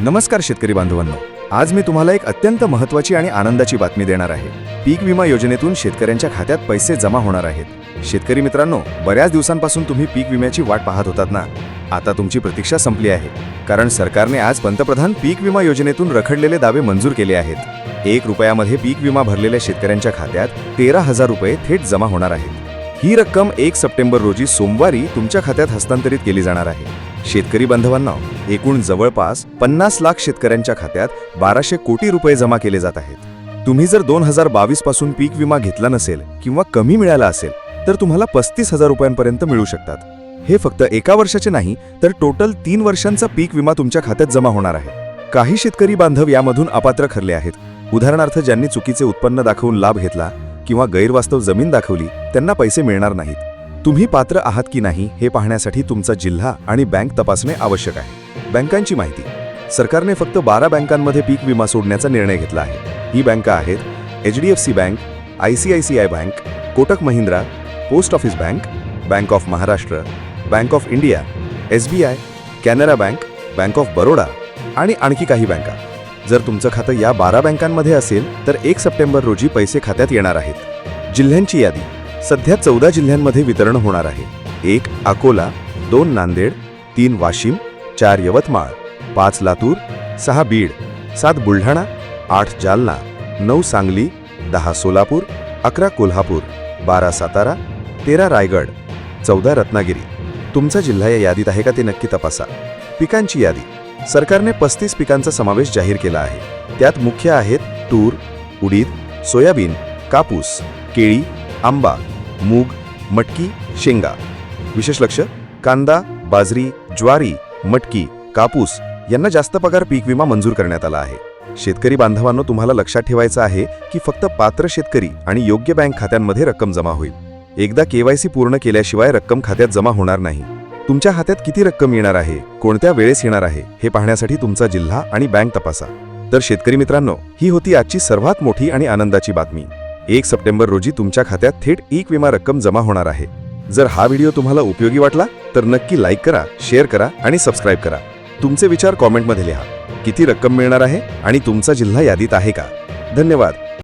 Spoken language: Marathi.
नमस्कार शेतकरी बांधवांनो. आज मी तुम्हाला एक अत्यंत महत्त्वाची आणि आनंदाची बातमी देणार आहे. पीक विमा योजनेतून शेतकऱ्यांच्या खात्यात पैसे जमा होणार आहेत. शेतकरी मित्रांनो बऱ्याच दिवसांपासून तुम्ही पीक विम्याची वाट पाहत होतात ना? आता तुमची प्रतीक्षा संपली आहे. कारण सरकारने आज पंतप्रधान पीक विमा योजनेतून रखडलेले दावे मंजूर केले आहेत. एक रुपयामध्ये पीक विमा भरलेल्या शेतकऱ्यांच्या खात्यात तेरा हजार रुपये थेट जमा होणार आहेत. ही रक्कम एक सप्टेंबर रोजी सोमवारी तुमच्या खात्यात हस्तांतरित केली जाणार आहे. शेतकरी बांधवांना एकूण जवळपास पन्नास लाख शेतकऱ्यांच्या खात्यात बाराशे कोटी रुपये जमा केले जात आहेत. तुम्ही जर दोन हजार बावीसपासून पीक विमा घेतला नसेल किंवा कमी मिळाला असेल तर तुम्हाला पस्तीस हजार रुपयांपर्यंत मिळू शकतात. हे फक्त एका वर्षाचे नाही तर टोटल तीन वर्षांचा पीक विमा तुमच्या खात्यात जमा होणार आहे. काही शेतकरी बांधव यामधून अपात्र ठरले आहेत. उदाहरणार्थ ज्यांनी चुकीचे उत्पन्न दाखवून लाभ घेतला किंवा गैरवास्तव जमीन दाखवली त्यांना पैसे मिळणार नाहीत. तुम्ही पात्र आहात की नाही हे पाहण्यासाठी तुमचा जिल्हा आणि बँक तपासणे आवश्यक आहे. बँकांची माहिती. सरकारने फक्त बारा बँकांमध्ये पीक विमा सोडण्याचा निर्णय घेतला आहे. ही बँका आहेत H D F C bank I C I C I bank Kotak Mahindra post office bank bank of Maharashtra bank of India S B I Canara bank bank of Baroda आणि आणखी काही बँका. जर तुमचं खातं या बारा बँकांमध्ये असेल तर एक सप्टेंबर रोजी पैसे खात्यात येणार आहेत. जिल्ह्यांची यादी. सध्या चौदा जिल्ह्यांमध्ये वितरण होणार आहे. एक अकोला दोन नांदेड तीन वाशिम चार यवतमाळ पाच लातूर सहा बीड सात बुलढाणा आठ जालना नऊ सांगली दहा सोलापूर अकरा कोल्हापूर बारा सातारा तेरा रायगड चौदा रत्नागिरी. तुमचा जिल्हा या यादीत आहे का ते नक्की तपासा. पिकांची यादी. सरकारने पस्तीस पिकांचा समावेश जाहीर केला आहे. त्यात मुख्य आहेत तूर उडीद सोयाबीन कापूस केळी आंबा मूग मटकी शेंगा. विशेष लक्ष कांदा बाजरी ज्वारी मटकी कापूस यांना जास्त पगार पीक विमा मंजूर करण्यात आला आहे. शेतकरी बांधवांनो तुम्हाला लक्षात ठेवायचं आहे की फक्त पात्र शेतकरी आणि योग्य बँक खात्यांमध्ये रक्कम जमा होईल. एकदा केवायसी पूर्ण केल्याशिवाय रक्कम खात्यात जमा होणार नाही. तुमच्या हातात किती रक्कम येणार आहे? कोणत्या वेळेस येणार आहे? हे पाहण्यासाठी तुमचा जिल्हा आणि बँक तपासा. तर शेतकरी मित्रांनो ही होती आजची सर्वात मोठी आणि आनंदाची बातमी. एक सप्टेंबर रोजी तुमच्या खात्यात थेट एक विमा रक्कम जमा होणार आहे. जर हा व्हिडिओ तुम्हाला उपयोगी वाटला तर नक्की लाईक करा शेअर करा आणि सबस्क्राईब करा. तुमचे विचार कॉमेंटमध्ये लिहा. किती रक्कम मिळणार आहे आणि तुमचा जिल्हा यादीत आहे का? धन्यवाद.